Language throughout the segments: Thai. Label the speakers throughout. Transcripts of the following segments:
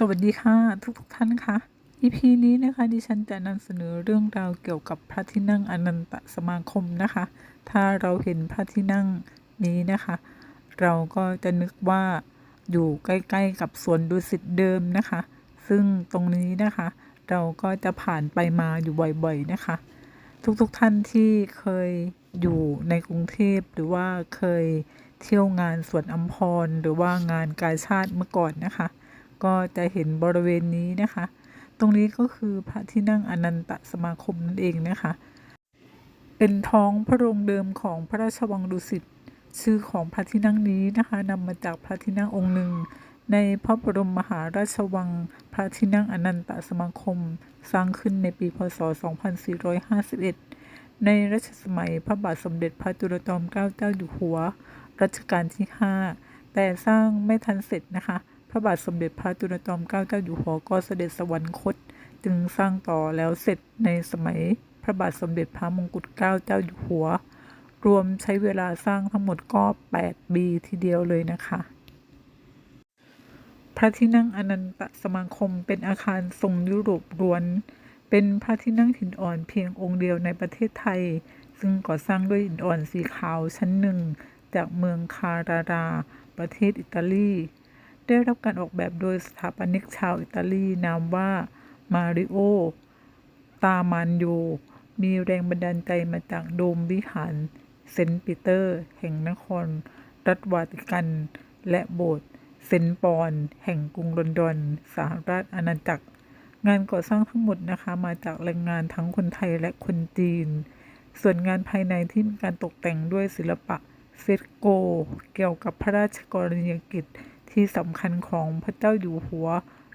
Speaker 1: สวัสดีค่ะทุกทุกท่านค่ะ EP นี้นะคะดิฉันจะนำเสนอเรื่องราวเกี่ยวกับพระที่นั่งอนันตสมาคมนะคะ ถ้าเราเห็นพระที่นั่งนี้นะคะ เราก็จะนึกว่าอยู่ใกล้ๆกับสวนดุสิตเดิมนะคะ ซึ่งตรงนี้นะคะ เราก็จะผ่านไปมาอยู่บ่อยๆนะคะ ทุกๆท่านที่เคยอยู่ในกรุงเทพหรือว่าเคยเที่ยวงานสวนอัมพรหรือว่างานกาชาติเมื่อก่อนนะคะ ก็จะเห็นบริเวณนี้นะคะ ตรงนี้ก็คือพระที่นั่งอนันตสมาคมนั่นเองนะคะ เป็นท้องพระโรงเดิมของพระราชวังดุสิตชื่อของพระที่นั่งนี้นะคะนำมาจากพระที่นั่งองค์หนึ่ง ในพระบรมมหาราชวัง พระที่นั่งอนันตสมาคม สร้างขึ้นในปีพศ 2451 ในรัชสมัยพระบาทสมเด็จพระจุลจอมเกล้าเจ้าอยู่หัว รัชกาลที่ 5 แต่สร้างไม่ทันเสร็จนะคะ พระบาทสมเด็จพระจุลจอมเกล้าเจ้าอยู่หัวก็เสด็จสวรรคต จึงสร้างต่อแล้วเสร็จในสมัยพระบาทสมเด็จพระมงกุฎเกล้าเจ้าอยู่หัว รวมใช้เวลาสร้างทั้งหมดก็ 8 ปีทีเดียวเลยนะคะ พระที่นั่งอนันตสมาคมเป็นอาคารทรงยุโรปล้วน เป็นพระที่นั่งหินอ่อนเพียงองค์เดียวในประเทศไทย ซึ่งก่อสร้างด้วยหินอ่อนสีขาวชั้นหนึ่งจากเมืองคาราราประเทศอิตาลี ได้รับการออกแบบโดยสถาปนิกชาวอิตาลีนามว่ามาริโอ ตามันโย มีแรงบันดาลใจมาจากโดมวิหารเซนต์ปีเตอร์ แห่งนคร รัฐวาติกัน และโบสถ์เซนต์ปอน แห่งกรุงลอนดอน สหราชอาณาจักร งานก่อสร้างทั้งหมดนะคะ มาจากแรงงานทั้งคนไทยและคนจีน ส่วนงานภายในที่มีการตกแต่งด้วยศิลปะเฟสโก เกี่ยวกับพระราชกรณียกิจ ที่สำคัญของพระเจ้าอยู่หัว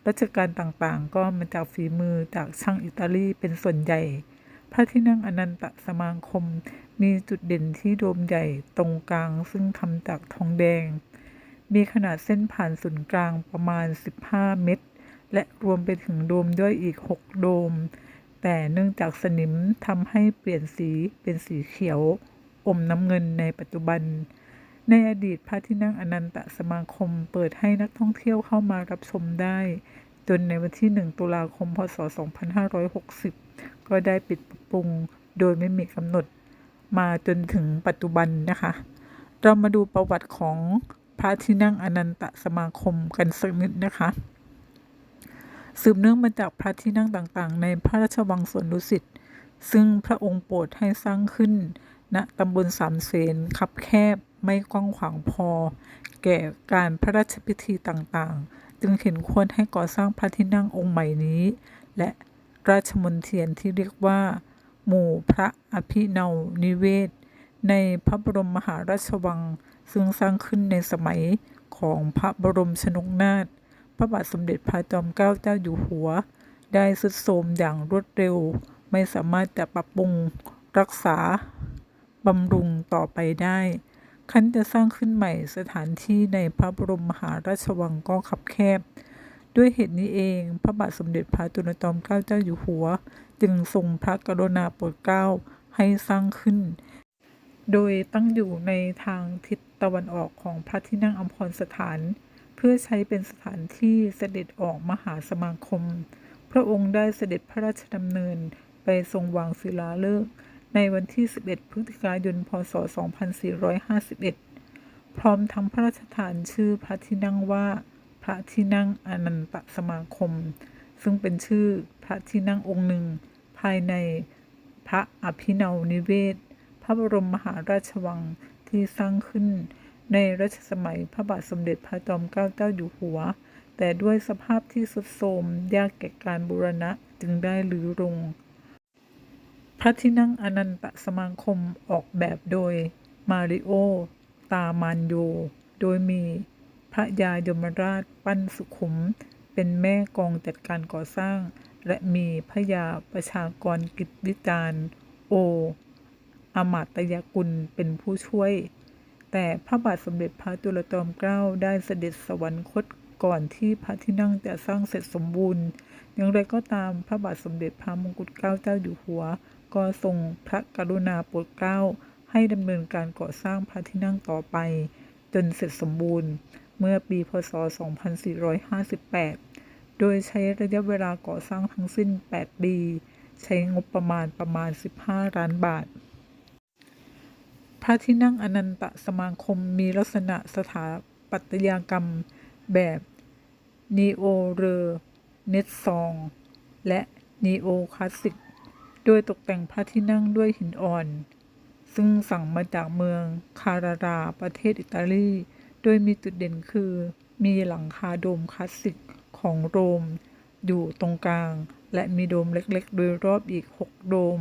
Speaker 1: รัชกาลต่างๆ ก็มาจากฝีมือจากช่างอิตาลีเป็นส่วนใหญ่ พระที่นั่งอนันตสมาคมมีจุดเด่นที่โดมใหญ่ตรงกลางซึ่งทำจากทองแดง มีขนาดเส้นผ่านศูนย์กลางประมาณ 15 เมตร และรวมไปถึงโดมย่อยอีก 6 โดม แต่เนื่องจากสนิมทำให้เปลี่ยนสีเป็นสีเขียว อมน้ำเงินในปัจจุบัน ในอดีตพระที่นั่งอนันตสมาคมเปิดให้นักท่องเที่ยวเข้ามารับชมได้ จนในวันที่ 1 ตุลาคม พศ 2560 ก็ได้ปิดปรับปรุงโดยไม่มีกำหนดมาจนถึงปัจจุบันนะคะ เรามาดูประวัติของพระที่นั่งอนันตสมาคมกันสักนิดนะคะ สืบเนื่องมาจากพระที่นั่งต่างๆ ในพระราชวังสวนดุสิต ซึ่งพระองค์โปรดให้สร้างขึ้นณตำบลสามเสนคับแคบ ไม่กว้างขวางพอ แก่การพระราชพิธีต่างๆ จึงเห็นควรให้ก่อสร้างพระที่นั่งองค์ใหม่นี้ และราชมนเทียนที่เรียกว่า หมู่พระอภินาวนิเวศ ในพระบรมมหาราชวัง ซึ่งสร้างขึ้นในสมัยของพระบรมชนกนาถพระบาทสมเด็จพระจอมเกล้าเจ้าอยู่หัว ได้สุดโทรมอย่างรวดเร็ว ไม่สามารถจะปรับปรุงรักษาบำรุงต่อไปได้ คันจะสร้างขึ้นใหม่สถานที่ในพระบรมมหาราชวังก็ขับแคบ ด้วยเหตุนี้เอง พระบาทสมเด็จพระจุลจอมเกล้าเจ้าอยู่หัว จึงทรงพระกรุณาโปรดเกล้าให้สร้างขึ้น โดยตั้งอยู่ในทางทิศตะวันออกของพระที่นั่งอัมพรสถาน เพื่อใช้เป็นสถานที่เสด็จออกมหาสมาคม พระองค์ได้เสด็จพระราชดำเนินไปทรงวางศิลาฤกษ์ ในวันที่ 11 พฤศจิกายน พศ 2451 พร้อมทั้งพระราชทานชื่อพระที่นั่งว่า พระที่นั่งอนันตสมาคม ซึ่งเป็นชื่อพระที่นั่งองค์หนึ่ง ภายในพระอภินาวนิเวศ พระบรมมหาราชวังที่สร้างขึ้นในรัชสมัยพระบาทสมเด็จพระจอมเกล้าเจ้าอยู่หัว แต่ด้วยสภาพที่ทรุดโทรมยากแก่การบูรณะจึงได้รื้อลง ระที่นั่งอนันตสมาคมออกแบบโดยมาริโอ ตามันโย โดยมีพระยายมราชปั้นสุขุม เป็นแม่กองจัดการก่อสร้าง และมีพระยาประชากรกิจวิจารณ์โอ อมาตยกุลเป็นผู้ช่วย แต่พระบาทสมเด็จพระจุลจอมเกล้าได้เสด็จสวรรคต ก่อนที่พระที่นั่งจะสร้างเสร็จสมบูรณ์ อย่างไรก็ตามพระบาทสมเด็จพระมงกุฎเกล้าเจ้าอยู่หัว ก็ทรงพระกรุณาโปรดเกล้า ให้ดำเนินการก่อสร้างพระที่นั่งต่อไป จนเสร็จสมบูรณ์ เมื่อปีพศ 2458 โดยใช้ระยะเวลาก่อสร้างทั้งสิ้น 8 ปี ใช้งบประมาณประมาณ 15 ล้านบาทพระที่นั่งอนันตสมาคมมีลักษณะสถาปัตยกรรมแบบ นีโอเรเนสซอง และนีโอคลาสสิก โดยตกแต่งพระที่นั่งด้วยหินอ่อน ซึ่งสั่งมาจากเมืองคาราราประเทศอิตาลี โดยมีจุดเด่นคือ มีหลังคาโดมคลาสสิกของโรม อยู่ตรงกลาง และมีโดมเล็กๆ โดยรอบอีก 6 โดม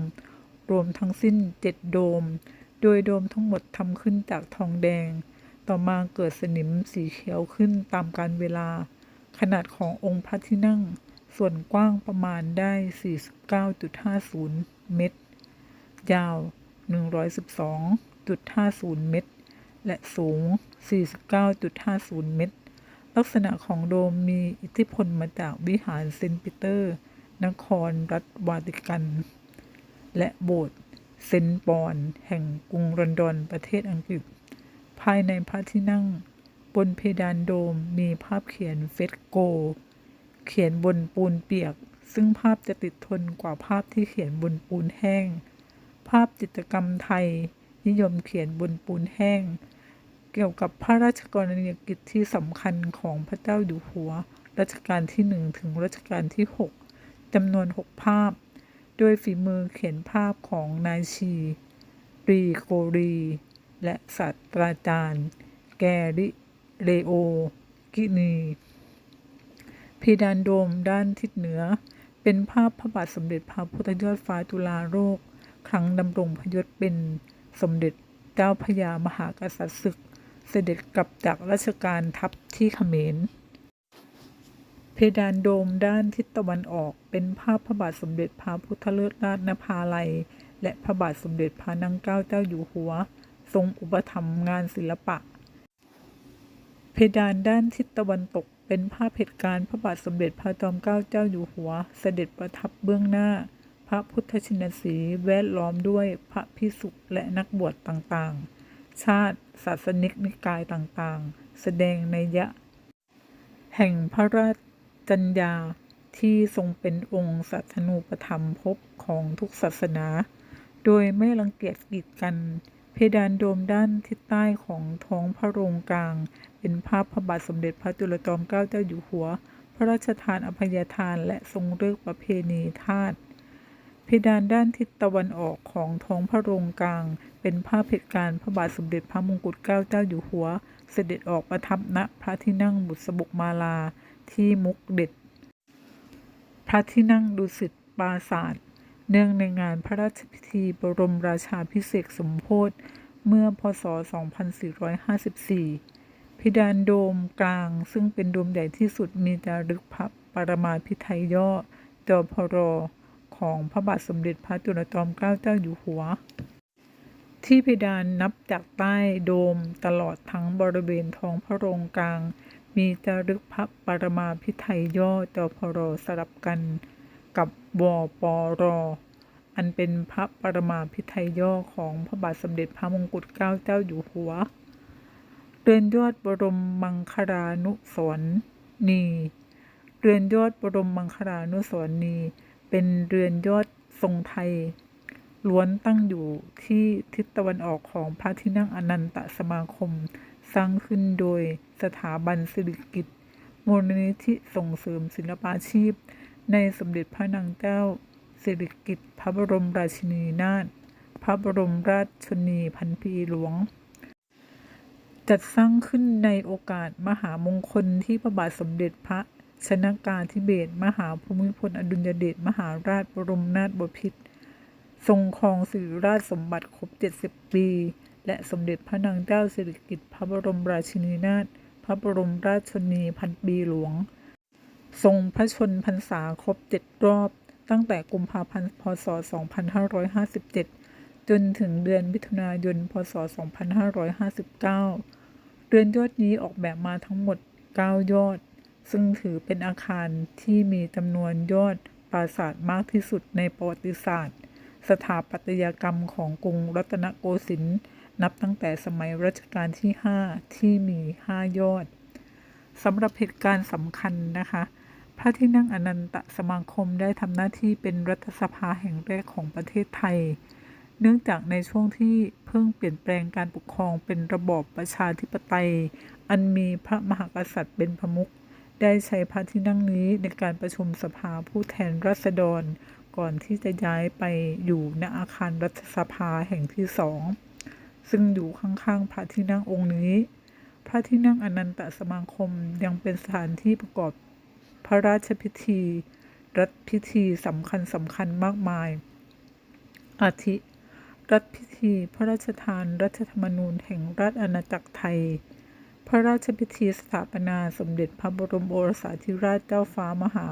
Speaker 1: รวมทั้งสิ้น 7 โดม โดยโดมทั้งหมดทำขึ้นจากทองแดง ต่อมาเกิดสนิมสีเขียวขึ้นตามกาลเวลา ขนาดขององค์พระที่นั่ง ส่วนกว้างประมาณได้ 49.50 เมตร ยาว 112.50 เมตร และสูง 49.50 เมตร ลักษณะของโดมมีอิทธิพลมาจากวิหารเซนต์ปีเตอร์ นครรัฐวาติกัน และโบสถ์เซนต์ปอน แห่งกรุงลอนดอนประเทศอังกฤษ ภายในพระที่นั่ง บนเพดานโดมมีภาพเขียนเฟสโก เขียนบนปูนเปียก ซึ่งภาพจะติดทนกว่าภาพที่เขียนบนปูนแห้ง ภาพจิตรกรรมไทย นิยมเขียนบนปูนแห้ง เกี่ยวกับพระราชกรณียกิจที่สำคัญของพระเจ้าอยู่หัว รัชกาลที่หนึ่งถึงรัชกาลที่ 6จำนวน 6 ภาพ โดยฝีมือเขียนภาพของนายชีรีโกรี และศาสตราจารย์ แกริ เลโอ กินี เพดานโดมด้านทิศเหนือ เป็นภาพพระบาทสมเด็จพระพุทธยอดฟ้าจุฬาโลกครั้งดำรงพระยศเป็นสมเด็จเจ้าพระยามหากษัตริย์ศึก เสด็จกลับจากราชการทัพที่เขมร เพดานโดมด้านทิศตะวันออกเป็นภาพพระบาทสมเด็จพระพุทธเลิศราชนภาลัย และพระบาทสมเด็จพระนางเกล้าเจ้าอยู่หัว ทรงอุปถัมภ์งานศิลปะ เพดานด้านทิศตะวันตก เป็นภาพเหตุการณ์พระบาทสมเด็จพระจอมเกล้าเจ้าอยู่หัว เสด็จประทับเบื้องหน้า พระพุทธชินสีห์แวดล้อมด้วยพระพิสุและนักบวชต่างๆ ชาติศาสนิกนิกายต่างๆ แสดงในยะ แห่งพระราชจัญญาที่ทรงเป็นองค์สัตนูปธรรมภพของทุกศาสนา โดยไม่รังเกียจกีดกัน ดานโดมด้านทิศใต้ของท้องพระโรงกลาง เป็นภาพพระบาทสมเด็จพระจุลจอมเกล้าเจ้าอยู่หัว พระราชทานอภัยทานและทรงเลิกประเพณีทาสเพดานด้านทิศตะวันออกของท้องพระโรงกลาง เป็นภาพเหตุการณ์พระบาทสมเด็จพระมงกุฎเกล้าเจ้าอยู่หัว เสด็จออกประทับณพระที่นั่งบุษบกมาลาที่มุกเด็ด พระที่นั่งดุสิตปราศาสตร์ เนื่องในงานพระราชพิธีบรมราชาพิเศษสมโพธิเมื่อพศ 2454 พิดานโดมกลางซึ่งเป็นโดมใหญ่ที่สุดมีจารึกพระปรมาภิไธยย่อจอพรของพระบาทสมเด็จพระจุลจอมเกล้าเจ้าอยู่หัว ที่เพดานนับจากใต้โดมตลอดทั้งบริเวณท้องพระโรงกลาง มีจารึกพระปรมาภิไธยย่อจอพรสลับกัน กับวปร อันเป็นพระปรมาภิไธยย่อของพระบาทสมเด็จพระมงกุฎเกล้าเจ้าอยู่หัว เรือนยอดบรมมังคลานุสรณ์นีเรือนยอดบรมมังคลานุสรณ์นีเป็นเรือนยอดทรงไทย ล้วนตั้งอยู่ที่ทิศตะวันออกของพระที่นั่งอนันตสมาคม สร้างขึ้นโดยสถาบันสิริกิติ์มูลนิธิส่งเสริมศิลปาชีพ ในสมเด็จพระนางเจ้าสิริกิติ์พระบรมราชินีนาถพระบรมราชชนีพันปีหลวง จัดสร้างขึ้นในโอกาสมหามงคลที่พระบาทสมเด็จพระชนากาธิเบศมหาภูมิพลอดุลยเดชมหาราชบรมนาถบพิตรทรงครองสิริราชสมบัติครบ 70 ปี และสมเด็จพระนางเจ้าสิริกิติ์พระบรมราชินีนาถพระบรมราชชนีพันปีหลวง ทรงพระชนพรรษาครบ7รอบ ตั้งแต่กุมภาพันธ์ พศ 2557 จนถึงเดือนมิถุนายน พศ 2559 เรือนยอดนี้ออกแบบมาทั้งหมด 9 ยอด ซึ่งถือเป็นอาคารที่มีจำนวนยอดปราสาทมากที่สุดในประวัติศาสตร์ สถาปัตยกรรมของกรุงรัตนโกสินทร์นับตั้งแต่สมัยรัชกาลที่ 5 ที่มี 5 ยอดสำหรับเหตุการณ์สำคัญนะคะ พระที่นั่งอนันตสมาคมได้ทำหน้าที่เป็นรัฐสภาแห่งแรกของประเทศไทย เนื่องจากในช่วงที่เพิ่งเปลี่ยนแปลงการปกครองเป็นระบอบประชาธิปไตย อันมีพระมหากษัตริย์เป็นประมุขได้ใช้พระที่นั่งนี้ในการประชุมสภาผู้แทนราษฎร ก่อนที่จะย้ายไปอยู่ณอาคารรัฐสภาแห่งที่สองซึ่งอยู่ข้างๆพระที่นั่งองค์นี้ พระที่นั่งอนันตสมาคมยังเป็นสถานที่ประกอบ พระราชพิธี รัฐพิธีสำคัญสำคัญมากมาย อาทิ รัฐพิธีพระราชทานรัฐธรรมนูญแห่งราชอาณาจักรไทย พระราชพิธีสถาปนาสมเด็จพระบรมโอรสาธิราชเจ้าฟ้ามหา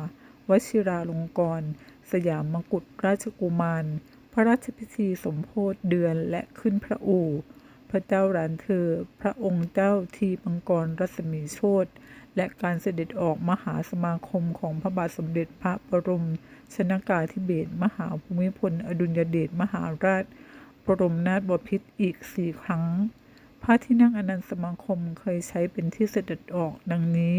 Speaker 1: วชิราลงกรณ์สยามมกุฎราชกุมาร พระราชพิธีสมโพธิเดือนและขึ้นพระอู่ พระเจ้าหลานเธอ พระองค์เจ้าทีมังกรรัศมีโชตและการเสด็จออกมหาสมาคมของพระบาทสมเด็จพระบรมชนากาธิเบศรมหาภูมิพล อดุลยเดชมหาราชบรมนาถบพิตรอีกสี่ครั้ง พระที่นั่งอนันตสมาคมเคยใช้เป็นที่เสด็จออกดังนี้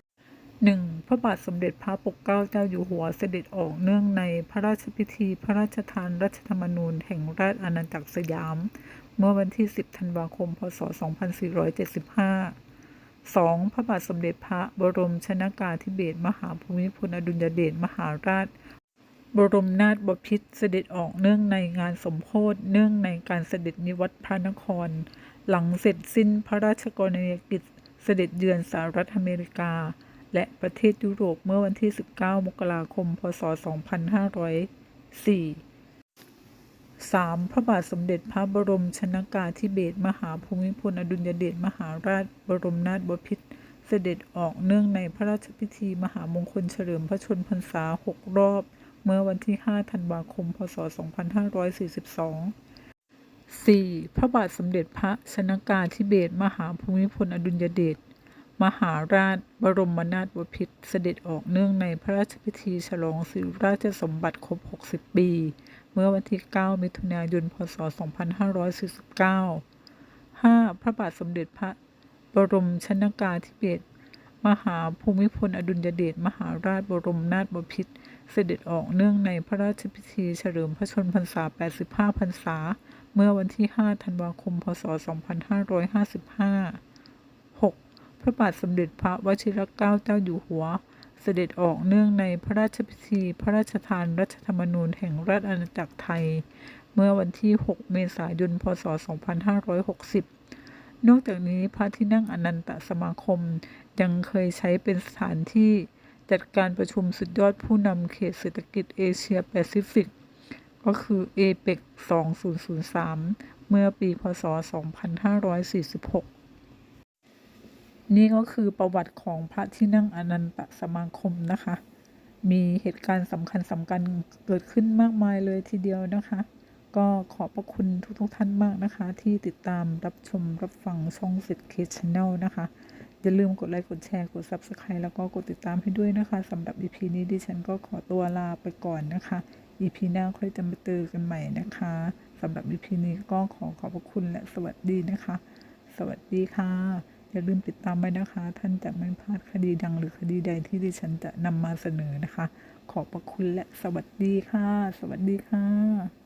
Speaker 1: 1. พระบาทสมเด็จพระปกเกล้าเจ้าอยู่หัวเสด็จออกเนื่องในพระราชพิธี พระราชทานรัฐธรรมนูญแห่งราชอาณาจักรสยาม เมื่อวันที่ 10 ธันวาคม พศ 2475 2. พระบาทสมเด็จพระบรมชนากาธิเบศรมหาภูมิพลอดุลยเดชมหาราช บรมนาถบพิตรเสด็จออกเนื่องในงานสมโภชเนื่องในการเสด็จนิวัตพระนคร หลังเสร็จสิ้นพระราชกรณียกิจเสด็จเยือนสหรัฐอเมริกา และประเทศยุโรปเมื่อวันที่ 19 มกราคม พศ 2504 3. พระบาทสมเด็จพระบรมชนากาธิเบศรมหาภูมิพลอดุลยเดชมหาราชบรมนาถบพิตรเสด็จออกเนื่องในพระราชพิธีมหามงคลเฉลิมพระชนมพรรษา 6 รอบ เมื่อวันที่ 5 ธันวาคม พศ 2542 4. พระบาทสมเด็จพระชนากาธิเบศรมหาภูมิพลอดุลยเดชมหาราช บรมนาถบพิตรเสด็จออกเนื่องในพระราชพิธีฉลองสิริราชสมบัติครบ 60 ปี เมื่อวันที่ 9 มิถุนายน พศ 2549 5. พระบาทสมเด็จพระบรมชนากาธิเบศรมหาภูมิพลอดุลยเดชมหาราชบรมนาถบพิตรเสด็จออกเนื่องในพระราชพิธีเฉลิมพระชนมพรรษา 85 พรรษา เมื่อวันที่ 5 ธันวาคม พศ 2555 6. พระบาทสมเด็จพระวชิรเกล้าเจ้าอยู่หัว เสด็จออกเนื่องในพระราชพิธีพระราชทานรัฐธรรมนูญแห่งราชอาณาจักรไทย เมื่อวันที่ 6 เมษายน พศ 2560 นอกจากนี้พระที่นั่งอนันตสมาคมยังเคยใช้เป็นสถานที่จัดการประชุมสุดยอดผู้นำเขตเศรษฐกิจเอเชียแปซิฟิก ก็คือ APEC 2003 เมื่อปี พศ 2546 นี่ก็คือประวัติของพระที่นั่งอนันตสมาคมนะคะ มีเหตุการณ์สำคัญสำคัญเกิดขึ้นมากมายเลยทีเดียวนะคะ ก็ขอบพระคุณทุกๆทท่านมากนะคะ ที่ติดตามรับชมรับฟังช่องสิทธิ์เคชแนลนะคะ อย่าลืมกดไลค์กดแชร์กด Subscribe แล้วก็กดติดตามให้ด้วยนะคะสำหรับ EP นี้ดิฉันก็ขอตัวลาไปก่อนนะคะ EP หน้าค่อยจะมาเจอกันใหม่นะคะสำหรับ EP นี้ก็ขอขอบพระคุณและสวัสดีนะคะ สวัสดีค่ะ อย่าลืมติดตามไว้นะคะ ท่านจะไม่พลาดคดีดังหรือคดีใดที่ดิฉันจะนำมาเสนอนะคะ ขอบพระคุณและสวัสดีค่ะ สวัสดีค่ะ